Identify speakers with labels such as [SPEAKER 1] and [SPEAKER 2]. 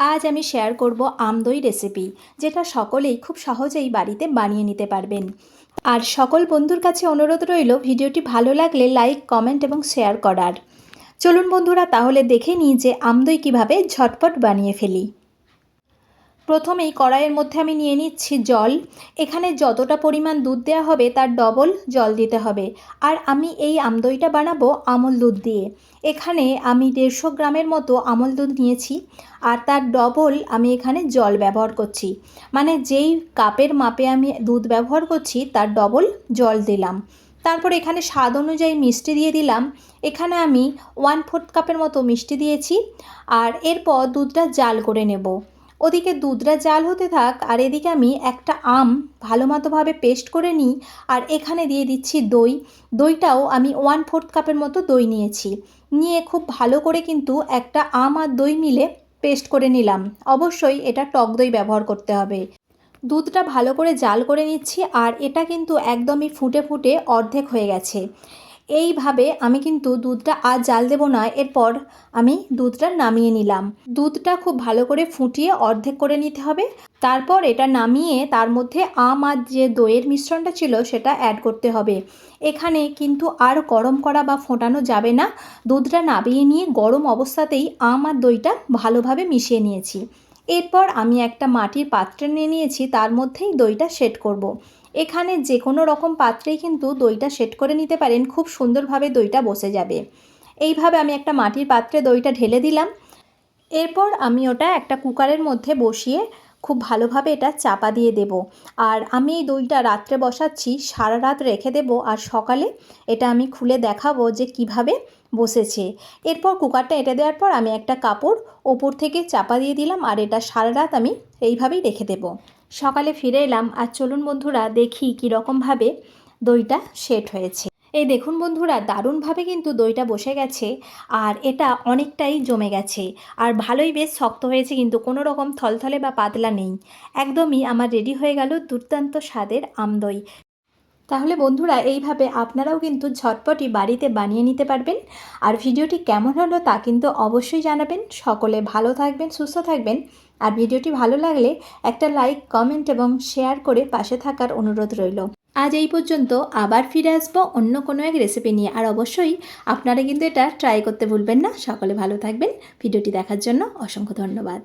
[SPEAKER 1] আজ আমি শেয়ার করব আমদই রেসিপি যেটা সকলেই খুব সহজেই বাড়িতে বানিয়ে নিতে পারবেন। আর সকল বন্ধুর কাছে অনুরোধ রইল, ভিডিওটি ভালো লাগলে লাইক কমেন্ট এবং শেয়ার করার। চলুন বন্ধুরা, তাহলে দেখে নিই যে আমদই কীভাবে ঝটপট বানিয়ে ফেলি। প্রথমেই কড়াইয়ের মধ্যে আমি নিয়ে নিচ্ছি জল। এখানে যতটা পরিমাণ দুধ দেওয়া হবে তার ডবল জল দিতে হবে। আর আমি এই আমদইটা বানাবো আমল দুধ দিয়ে। এখানে আমি দেড়শো গ্রামের মতো আমল দুধ নিয়েছি আর তার ডবল আমি এখানে জল ব্যবহার করছি। মানে যেই কাপের মাপে আমি দুধ ব্যবহার করছি তার ডবল জল দিলাম। তারপর এখানে স্বাদ অনুযায়ী মিষ্টি দিয়ে দিলাম। এখানে আমি ওয়ান ফোর্থ কাপের মতো মিষ্টি দিয়েছি। আর এরপর দুধটা জাল করে নেব। ওদিকে দুধটা জাল হতে থাক, আর এদিকে আমি একটা আম ভালো মতোভাবে পেস্ট করে নিই, আর এখানে দিয়ে দিচ্ছি দই। দইটাও আমি ওয়ান ফোর্থ কাপের মতো দই নিয়েছি। নিয়ে খুব ভালো করে কিন্তু একটা আম আর দই মিলে পেস্ট করে নিলাম। অবশ্যই এটা টক দই ব্যবহার করতে হবে। দুধটা ভালো করে জাল করে নিচ্ছি, আর এটা কিন্তু একদমই ফুটে ফুটে অর্ধেক হয়ে গেছে। এইভাবে আমি কিন্তু দুধটা আর জাল দেব না। এরপর আমি দুধটা নামিয়ে নিলাম। দুধটা খুব ভালো করে ফুটিয়ে অর্ধেক করে নিতে হবে। তারপর এটা নামিয়ে তার মধ্যে আম আর যে দইয়ের মিশ্রণটা ছিল সেটা অ্যাড করতে হবে। এখানে কিন্তু আর গরম করা বা ফোটানো যাবে না। দুধটা নামিয়ে নিয়ে গরম অবস্থাতেই আম আর দইটা ভালোভাবে মিশিয়ে নিয়েছি। এরপর আমি একটা মাটির পাত্রে নিয়ে নিয়েছি, তার মধ্যেই দইটা সেট করব। এখানে যে কোনো রকম পাত্রেই কিন্তু দইটা সেট করে নিতে পারেন, খুব সুন্দরভাবে দইটা বসে যাবে এইভাবে আমি একটা মাটির পাত্রে দইটা ঢেলে দিলাম এরপর আমি ওটা একটা কুকারের মধ্যে বসিয়ে খুব ভালোভাবে এটা চাপা দিয়ে দেব। আর আমি এই দইটা রাত্রে বসাচ্ছি, সারা রাত রেখে দেব আর সকালে এটা আমি খুলে দেখাবো যে কীভাবে বসেছে। এরপর কুকারটা এঁটে দেওয়ার পর আমি একটা কাপড় ওপর থেকে চাপা দিয়ে দিলাম আর এটা সারা রাত আমি এইভাবেই রেখে দেব। সকালে ফিরে এলাম আর চলুন বন্ধুরা দেখি কীরকমভাবে দইটা সেট হয়েছে। এই দেখুন বন্ধুরা, দারুণভাবে কিন্তু দইটা বসে গেছে আর এটা অনেকটাই জমে গেছে আর ভালোই বেশ শক্ত হয়েছে কিন্তু কোনো রকম থলথলে বা পাতলা নেই। একদমই আমার রেডি হয়ে গেল দুর্দান্ত স্বাদের আমদই তাহলে বন্ধুরা, এইভাবে আপনারাও কিন্তু ঝটপটই বাড়িতে বানিয়ে নিতে পারবেন আর ভিডিওটি কেমন হলো তা কিন্তু অবশ্যই জানাবেন। সকলে ভালো থাকবেন, সুস্থ থাকবেন আর ভিডিওটি ভালো লাগলে একটা লাইক, কমেন্ট এবং শেয়ার করে পাশে থাকার অনুরোধ রইল। আজ এই পর্যন্ত আবার ফিরে আসব অন্য কোনো এক রেসিপি নিয়ে। আর অবশ্যই আপনারা কিন্তু এটা ট্রাই করতে ভুলবেন না। সকলে ভালো থাকবেন। ভিডিওটি দেখার জন্য অসংখ্য ধন্যবাদ।